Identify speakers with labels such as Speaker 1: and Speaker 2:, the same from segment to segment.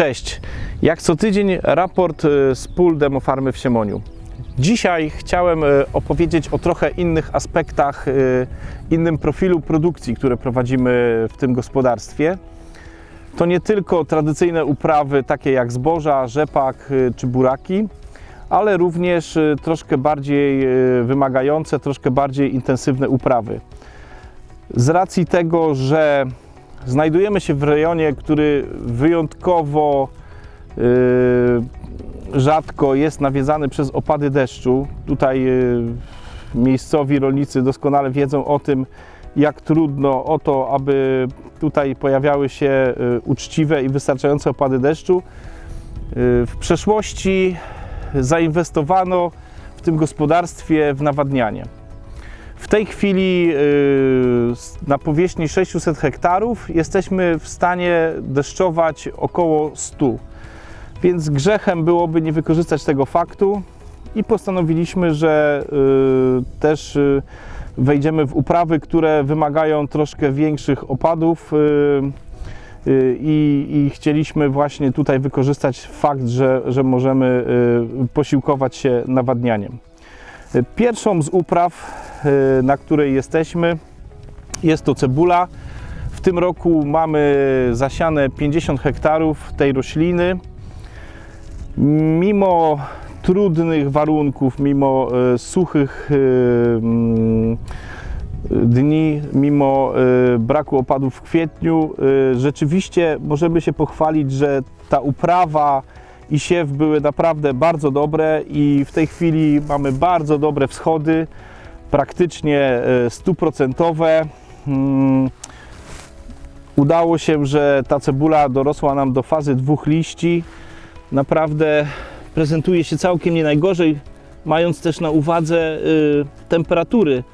Speaker 1: Cześć. Jak co tydzień raport y, z pól demofarmy w Siemoniu. Dzisiaj chciałem y, opowiedzieć o trochę innych aspektach, y, innym profilu produkcji, które prowadzimy w tym gospodarstwie. To nie tylko tradycyjne uprawy takie jak zboża, rzepak czy buraki, ale również troszkę bardziej wymagające, troszkę bardziej intensywne uprawy. Z racji tego, że znajdujemy się w rejonie, który wyjątkowo y, rzadko jest nawiedzany przez opady deszczu. Tutaj y, miejscowi rolnicy doskonale wiedzą o tym, jak trudno o to, aby tutaj pojawiały się y, uczciwe i wystarczające opady deszczu. W przeszłości zainwestowano w tym gospodarstwie w nawadnianie. W tej chwili y, na powierzchni 600 hektarów jesteśmy w stanie deszczować około 100. Więc grzechem byłoby nie wykorzystać tego faktu i postanowiliśmy, że y, też y, wejdziemy w uprawy, które wymagają troszkę większych opadów. I, I chcieliśmy właśnie tutaj wykorzystać fakt, że, że możemy posiłkować się nawadnianiem. Pierwszą z upraw, y, na której jesteśmy, jest to cebula. W tym roku mamy zasiane 50 hektarów tej rośliny. Mimo trudnych warunków, mimo y, suchych y, mm, dni, mimo braku opadów w kwietniu, rzeczywiście możemy się pochwalić, że ta uprawa i siew były naprawdę bardzo dobre i w tej chwili mamy bardzo dobre wschody, praktycznie y, stuprocentowe. Mm, Udało się, że ta cebula dorosła nam do fazy dwóch liści. Naprawdę prezentuje się całkiem nie najgorzej, mając też na uwadze y, temperatury,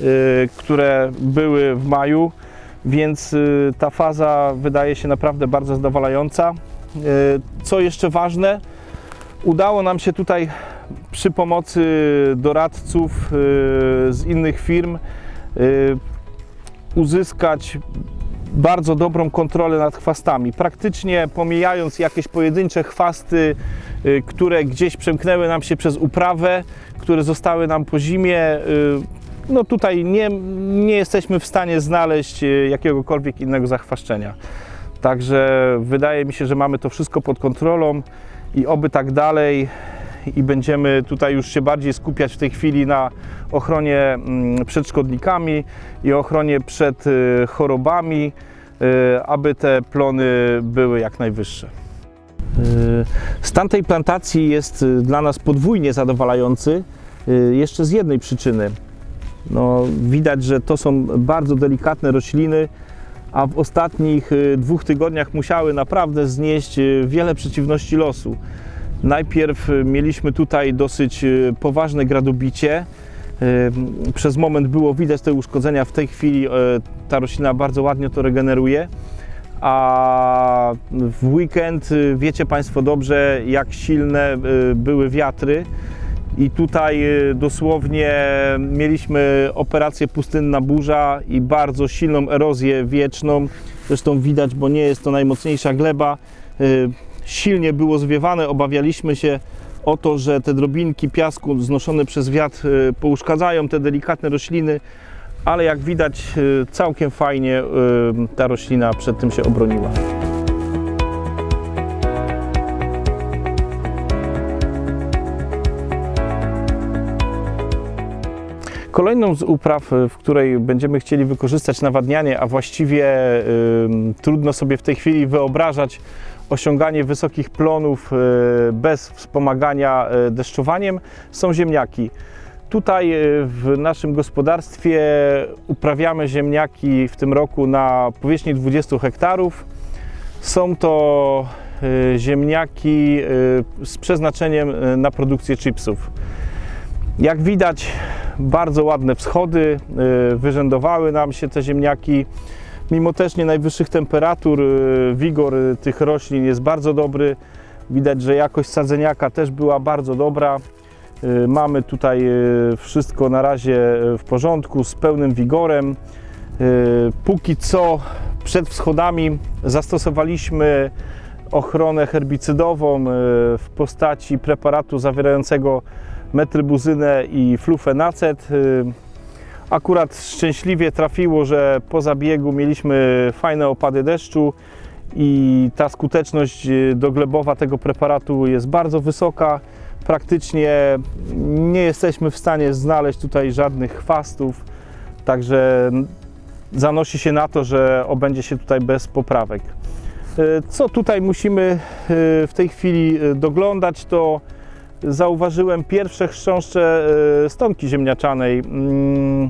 Speaker 1: y, które były w maju, więc y, ta faza wydaje się naprawdę bardzo zadowalająca. Y, Co jeszcze ważne, udało nam się tutaj przy pomocy doradców y, z innych firm y, uzyskać bardzo dobrą kontrolę nad chwastami. Praktycznie pomijając jakieś pojedyncze chwasty, które gdzieś przemknęły nam się przez uprawę, które zostały nam po zimie, no tutaj nie, nie jesteśmy w stanie znaleźć jakiegokolwiek innego zachwaszczenia. Także wydaje mi się, że mamy to wszystko pod kontrolą i oby tak dalej i będziemy tutaj już się bardziej skupiać w tej chwili na ochronie mm, przed szkodnikami i ochronie przed y, chorobami, y, aby te plony były jak najwyższe. Y, Stan tej plantacji jest dla nas podwójnie zadowalający, jeszcze z jednej przyczyny. No, widać, że to są bardzo delikatne rośliny, a w ostatnich y, dwóch tygodniach musiały naprawdę znieść y, wiele przeciwności losu. Najpierw y, mieliśmy tutaj dosyć poważne gradobicie. Przez moment było widać te uszkodzenia, w tej chwili ta roślina bardzo ładnie to regeneruje. A w weekend wiecie Państwo dobrze, jak silne były wiatry. I tutaj y, dosłownie mieliśmy operację pustynna burza i bardzo silną erozję wieczną. Zresztą widać, bo nie jest to najmocniejsza gleba. Y, Silnie było zwiewane, obawialiśmy się o to, że te drobinki piasku znoszone przez wiatr y, pouszkadzają te delikatne rośliny, ale jak widać całkiem fajnie ta roślina przed tym się obroniła. Kolejną z upraw, y, w której będziemy chcieli wykorzystać nawadnianie, a właściwie y, trudno sobie w tej chwili wyobrażać osiąganie wysokich plonów y, bez wspomagania y, deszczowaniem, są ziemniaki. Tutaj y, w naszym gospodarstwie uprawiamy ziemniaki w tym roku na powierzchni 20 hektarów. Są to y, ziemniaki z przeznaczeniem na produkcję chipsów. Jak widać, bardzo ładne wschody, y, wyrzędowały nam się te ziemniaki. Mimo też nie najwyższych temperatur, y, wigor y, tych roślin jest bardzo dobry. Widać, że jakość sadzeniaka też była bardzo dobra. Mamy tutaj wszystko na razie w porządku, z pełnym wigorem. Póki co przed wschodami zastosowaliśmy ochronę herbicydową w postaci preparatu zawierającego metrybuzynę i flufenacet. Y, Akurat szczęśliwie trafiło, że po zabiegu mieliśmy fajne opady deszczu i ta skuteczność y, doglebowa tego preparatu jest bardzo wysoka. Praktycznie nie jesteśmy w stanie znaleźć tutaj żadnych chwastów, także zanosi się na to, że obędzie się tutaj bez poprawek. Y, Co tutaj musimy w tej chwili doglądać, to zauważyłem pierwsze chrząszcze y, stonki ziemniaczanej. Mm,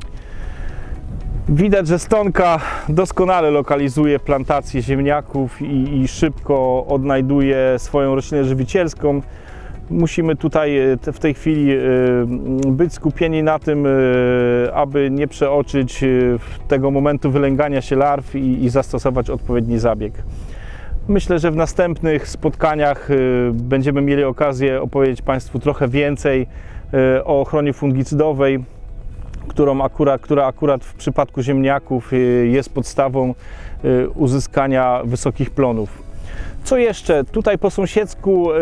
Speaker 1: Widać, że stonka doskonale lokalizuje plantację ziemniaków i, i szybko odnajduje swoją roślinę żywicielską. Musimy tutaj e, w tej chwili e, być skupieni na tym, e, aby nie przeoczyć e, tego momentu wylęgania się larw i, i zastosować odpowiedni zabieg. Myślę, że w następnych spotkaniach e, będziemy mieli okazję opowiedzieć Państwu trochę więcej e, o ochronie fungicydowej, którą akurat, która akurat w przypadku ziemniaków y, jest podstawą y, uzyskania wysokich plonów. Co jeszcze? Tutaj po sąsiedzku y,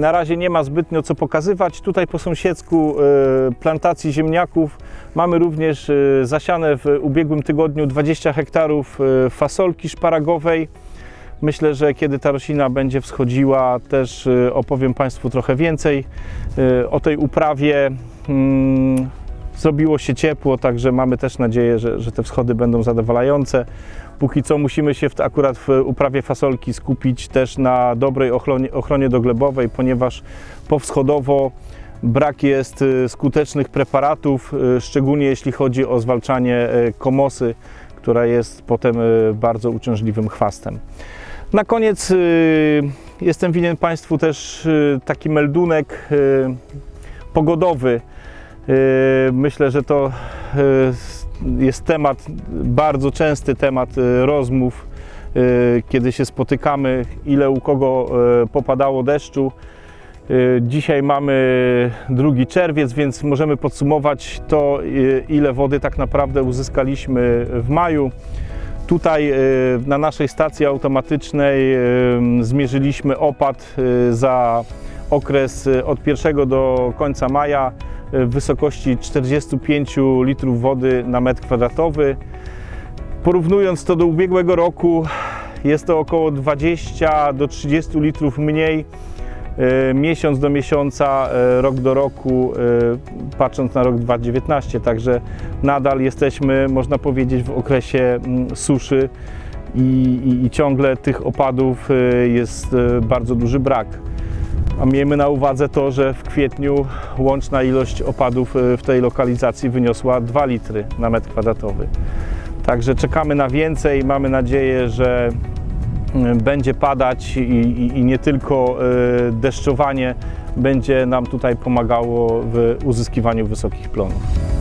Speaker 1: na razie nie ma zbytnio co pokazywać. Tutaj po sąsiedzku y, plantacji ziemniaków mamy również y, zasiane w ubiegłym tygodniu 20 hektarów y, fasolki szparagowej. Myślę, że kiedy ta roślina będzie wschodziła, też y, opowiem Państwu trochę więcej y, o tej uprawie. Mm, Zrobiło się ciepło, także mamy też nadzieję, że, że te wschody będą zadowalające. Póki co musimy się w, akurat w uprawie fasolki skupić też na dobrej ochronie, ochronie doglebowej, ponieważ powschodowo brak jest y, skutecznych preparatów, szczególnie jeśli chodzi o zwalczanie komosy, która jest potem bardzo uciążliwym chwastem. Na koniec y, jestem winien Państwu też y, taki meldunek y, pogodowy. Myślę, że to jest temat, bardzo częsty temat rozmów, kiedy się spotykamy, ile u kogo popadało deszczu. Dzisiaj mamy 2 czerwiec, więc możemy podsumować to, ile wody tak naprawdę uzyskaliśmy w maju. Tutaj y, na naszej stacji automatycznej y, zmierzyliśmy opad y, za okres od 1 do końca maja w wysokości 45 litrów wody na metr kwadratowy. Porównując to do ubiegłego roku, jest to około 20 do 30 litrów mniej miesiąc do miesiąca, y, rok do roku, y, patrząc na rok 2019. Także nadal jesteśmy, można powiedzieć, w okresie mm, suszy i, i, i ciągle tych opadów jest bardzo duży brak. A miejmy na uwadze to, że w kwietniu łączna ilość opadów w tej lokalizacji wyniosła 2 litry na metr kwadratowy. Także czekamy na więcej. Mamy nadzieję, że będzie padać i, i, i nie tylko y, deszczowanie będzie nam tutaj pomagało w uzyskiwaniu wysokich plonów.